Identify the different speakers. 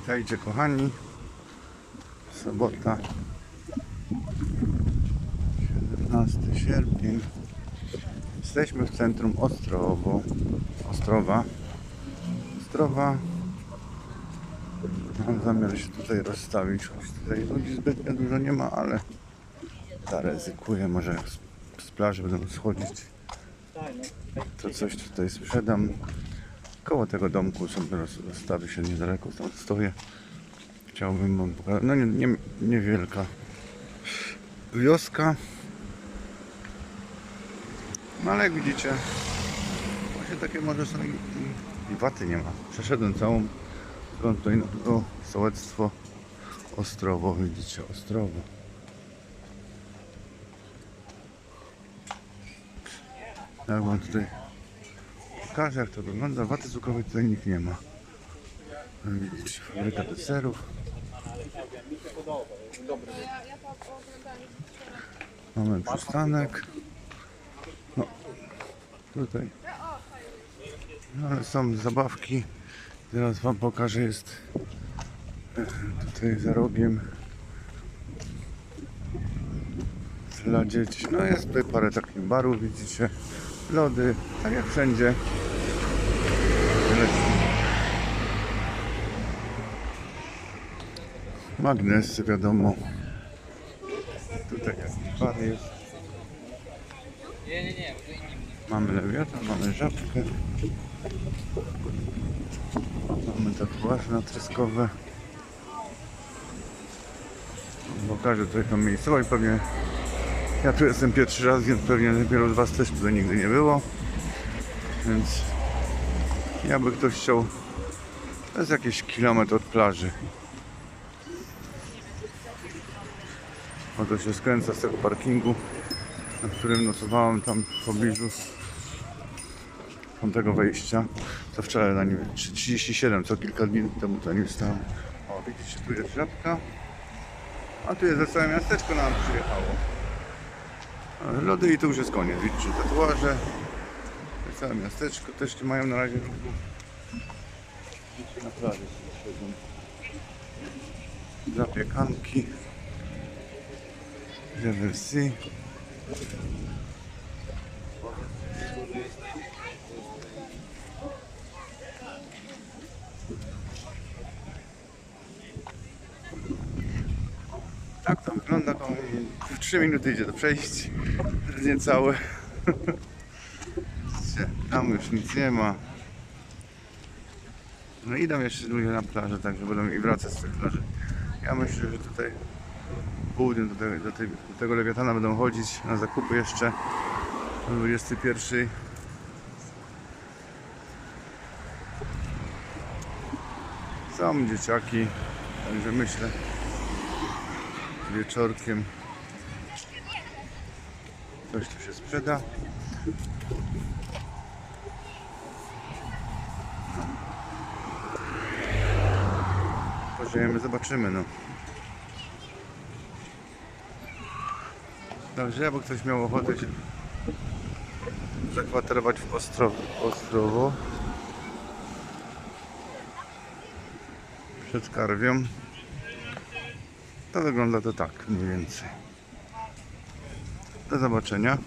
Speaker 1: Witajcie kochani. Sobota. 17 sierpień. Jesteśmy w centrum Ostrowo. Ostrowa. Ostrowa. Mam zamiar się tutaj rozstawić. Choć tutaj ludzi zbytnio dużo nie ma, ale zaryzykuję. Może z, z plaży będą schodzić. To coś tutaj sprzedam. Koło tego domku sobie roz- rozstawię się niedaleko. Stąd stoję. Chciałbym wam pokazać. No nie, nie, niewielka wioska. No ale jak widzicie, właśnie takie może są i, i, i waty nie ma. Przeszedłem całą na to sołectwo Ostrowo. Widzicie, Ostrowo. Jak wam tutaj pokażę jak to wygląda. Waty cukrowej tutaj nikt nie ma. Widzicie, fabryka deserów. Mamy przystanek. No, tutaj. No, ale są zabawki. Teraz wam pokażę, jest e, tutaj za rogiem dla dzieci. No jest tutaj parę takich barów, widzicie. Lody, tak jak wszędzie. Magnesy, wiadomo. Tutaj jakiś bar jest. Mamy lewiatan, mamy żabkę. Mamy tatuaże natryskowe. Pokażę tutaj tą miejscowość, pewnie ja tu jestem pierwszy raz, więc pewnie wielu z Was też tutaj nigdy nie było. Więc jakby ktoś chciał, to jest jakiś kilometr od plaży. Oto się skręca z tego parkingu, na którym nocowałem tam w pobliżu tamtego wejścia. Co wczoraj na nim 37, co kilka dni temu na nim stałem. O, widzicie, tu jest żabka. A tu jest całe miasteczko nam przyjechało. Lody i to już jest koniec. Widzicie, tatuaże. Całe miasteczko też nie mają na razie ruchu. Widzicie, na plaży sobie siedzą. Zapiekanki. Rewersji. Tak to wygląda. W 3 minuty idzie to przejść. Niecałe. Tam już nic nie ma. No idą jeszcze ludzie na plażę, także będą i wracać z tej plaży. Ja myślę, że tutaj w południe do, do, do tego lewiatana będą chodzić na zakupy jeszcze o 21. Są dzieciaki, także myślę wieczorkiem coś tu się sprzeda. Zobaczymy no. Dobrze, jakby ktoś miał ochotę się zakwaterować w Ostrowo, Ostrowo. Przed Karwią. To wygląda to tak mniej więcej. Do zobaczenia